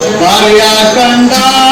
Maria Kanda.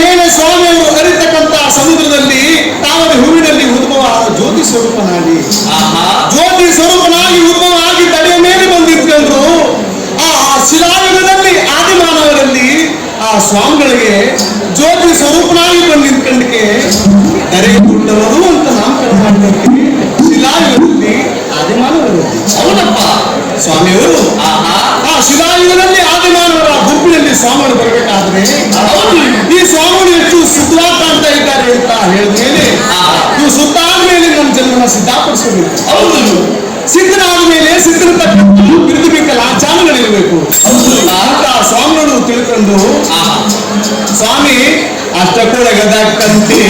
ಮೇಲೆ ಸ್ವಾಮಿಯವರು ಹರಿತಕ್ಕಂತಹ ಸಮುದ್ರದಲ್ಲಿ ತಾವರ ಹೂವಿನಲ್ಲಿ ಉದ್ಭವ ಜ್ಯೋತಿ ಸ್ವರೂಪನಾಗಿ. ಜ್ಯೋತಿ ಸ್ವರೂಪನಾಗಿ ಉದ್ಭವ ಆಗಿ ತಡೆಯ ಮೇಲೆ ಬಂದಿದ್ದರು ಆ ಶಿಲಾಯುಗದಲ್ಲಿ ಆದಿಮಾನವರಲ್ಲಿ ಆ ಸ್ವಾಮಿಗಳಿಗೆ ಜ್ಯೋತಿ ಸ್ವರೂಪನಾಗಿ ಬಂದು ನಿಂತ್ಕೊಂಡಕ್ಕೆ ದರೆಯುಂಡವರು ಅಂತ ನಾಮಕರಣ ಮಾಡಿದಂತೆ ಶಿಲಾಯುಗದಲ್ಲಿ ಆದಿಮಾನವರಲ್ಲಿ. ಅವನಪ್ಪ ಸ್ವಾಮಿಯವರು ಹೇಳಿದ್ಮೇಲೆ. ನೀವು ಸುತ್ತ ಆದ್ಮೇಲೆ ನಮ್ಮ ಜನ್ಮನ ಸಿದ್ಧಪಡಿಸಬೇಕು ಹೌದು. ಸಿದ್ಧನಾದ ಮೇಲೆ ಸಿದ್ಧನ ತಕ್ಕ ಆ ಬೇಕಲ್ಲ ಇರಬೇಕು. ಅಂತ ಸ್ವಾಮಿಗಳು ತಿಳ್ಕೊಂಡು ಸ್ವಾಮಿ ಅಷ್ಟಕೊಳಗದ ಕಂತೆ.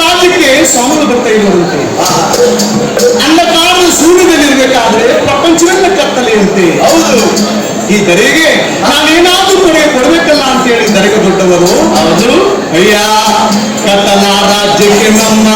ರಾಜ್ಯಕ್ಕೆ ಸ್ವಾಮಿಗಳು ಬರ್ತಾ ಇರುವಂತೆ ಅಂಧಕಾರದ ಸೂರ್ಯದಲ್ಲಿರ್ಬೇಕಾದ್ರೆ ಕತ್ತಲೆ ಇರುತ್ತೆ ಹೌದು. ಈ ದರೆಗೆ ನಾನೇನಾದ್ರೂ ಕೊಡುಗೆ ಕೊಡ್ಬೇಕಲ್ಲ ಅಂತ ಹೇಳಿ ದರೆಗೆ ದೊಡ್ಡವರು. ಹೌದು. ಅಯ್ಯ ಕತ್ತಲ ರಾಜ್ಯಕ್ಕೆ ನಮ್ಮ